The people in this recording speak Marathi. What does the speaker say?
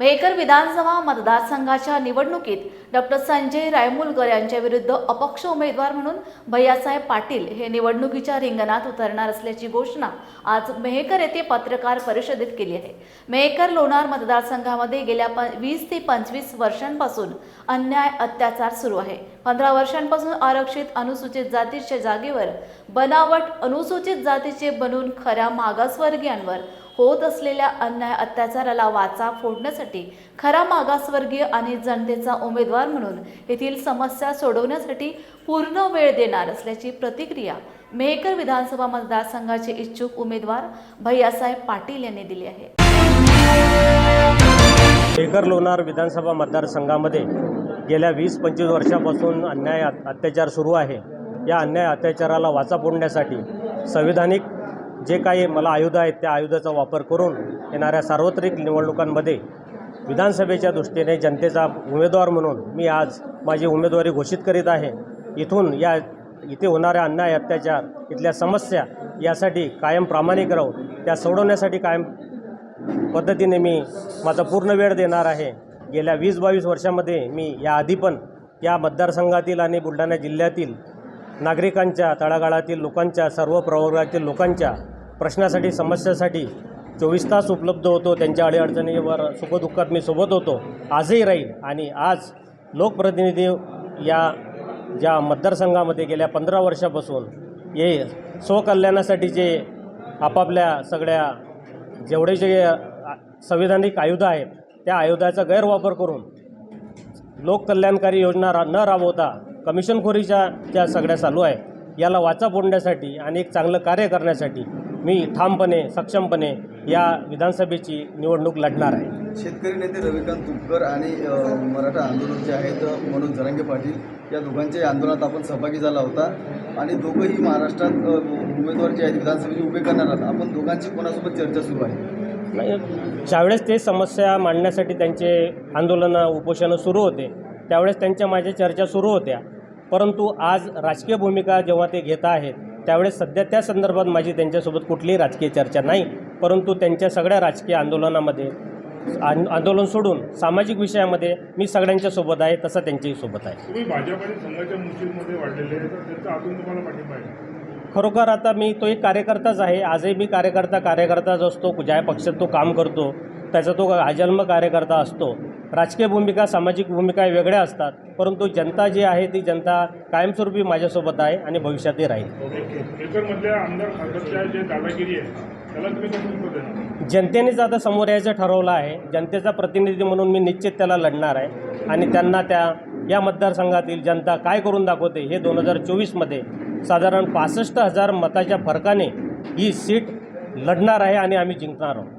मेहकर विधानसभा मतदारसंघाच्या निवडणुकीत डॉक्टर संजय रायमुलकर यांच्या विरुद्ध अपक्ष उमेदवार म्हणून भैयासाहेब पाटील हे निवडणुकीच्या रिंगणात उतरणार असल्याची घोषणा आज मेहकर येथे पत्रकार परिषदेत केली आहे. मेहकर लोणार मतदारसंघामध्ये गेल्या प वीस ते पंचवीस वर्षांपासून अन्याय अत्याचार सुरू आहे. पंधरा वर्षांपासून आरक्षित अनुसूचित जातीच्या जागेवर बनावट अनुसूचित जातीचे बनून खऱ्या मागासवर्गीयांवर होत असलेल्या अन्याय अत्याचाराला वाचा फोडण्यासाठी खरा मागासवर्गीय आणि जनतेचा उमेदवार म्हणून येथील समस्या सोडवण्यासाठी पूर्ण वेळ देणार असल्याची प्रतिक्रिया मेहकर विधानसभा मतदारसंघाचे इच्छुक उमेदवार भैयासाहेब पाटील यांनी दिली आहे. मेहकर लोणार विधानसभा मतदारसंघामध्ये गेल्या वीस पंचवीस वर्षापासून अन्याय अत्याचार सुरू आहे. या अन्याय अत्याचाराला वाचा फोडण्यासाठी संविधानिक जे काही मला आयुध आहेत त्या आयुधाचा वापर करून येणाऱ्या सार्वत्रिक निवडणुकांमध्ये विधानसभेच्या दृष्टीने जनतेचा उमेदवार म्हणून मी आज माझी उमेदवारी घोषित करीत आहे. इथून या इथे होणाऱ्या अन्याय अत्याचार इथल्या समस्या यासाठी कायम प्रामाणिक राहू त्या सोडवण्यासाठी कायम पद्धतीने मी माझा पूर्ण वेळ देणार आहे. गेल्या वीस बावीस वर्षामध्ये मी याआधी पण या मतदारसंघातील आणि बुलढाणा जिल्ह्यातील नागरिकांच्या तळागाळातील लोकांच्या सर्व प्रवर्गातील लोकांच्या प्रश्नासाठी समस्यासाठी चोवीस तास उपलब्ध होतो त्यांच्या अडीअडचणीवर सुखदुःखात मी सोबत होतो आजही राहील. आणि आज लोकप्रतिनिधी या ज्या मतदारसंघामध्ये गेल्या पंधरा वर्षापासून हे स्वकल्याणासाठी जे आपापल्या सगळ्या जेवढे जे संविधानिक आयुध आहेत त्या आयुधाचा गैरवापर करून लोककल्याणकारी योजना रा न राबवता कमिशनखोरीच्या ज्या सगळ्या चालू आहे याला वाचा फोडण्यासाठी आणि एक चांगलं कार्य करण्यासाठी मी ठामपणे सक्षमपणे या विधानसभेची निवडणूक लढणार आहे. शेतकरी नेते रविकांत तुपकर आणि मराठा आंदोलन जे आहेत मनोज जरांगे पाटील या दोघांच्याही आंदोलनात आपण सहभागी झाला होता. आणि दोघंही महाराष्ट्रात उमेदवार जे आहेत विधानसभेचे उभे करणार आहात. आपण दोघांची कोणासोबत चर्चा सुरू आहे? नाही ज्यावेळेस ते समस्या मांडण्यासाठी त्यांचे आंदोलनं उपोषणं सुरू होते त्यावेळेस त्यांच्या माझ्या चर्चा सुरू होत्या. परंतु आज राजकीय भूमिका जेव्हा ते घेत आहेत त्यावेळेस सध्या त्या संदर्भात माझी त्यांच्यासोबत कुठलीही राजकीय चर्चा नाही परंतु त्यांच्या सगळ्या राजकीय आंदोलनामध्ये आंदोलन सोडून सामाजिक विषयामध्ये मी सगळ्यांच्या सोबत आहे तसं त्यांच्याही सोबत आहे. खरोखर आता मी तो एक कार्यकर्ताच आहे आजही मी कार्यकर्ता कार्यकर्ताच असतो ज्या पक्षात तो काम करतो त्याचा तो अजन्म कार्यकर्ता असतो. राजकीय भूमिका सामाजिक भूमिका वेगळ्या असतात परंतु जनता जी आहे ती जनता कायमस्वरूपी माझ्यासोबत आहे आणि भविष्यातही राहील. जनतेनेच आता समोर यायचं ठरवलं आहे जनतेचा प्रतिनिधी म्हणून मी निश्चित त्याला लढणार आहे. आणि त्यांना त्या या मतदारसंघातील जनता काय करून दाखवते हे दोन हजार चोवीसमध्ये साधारण पासष्ट हजार मताच्या फरकाने ही सीट लढणार आहे आणि आम्ही जिंकणार आहोत.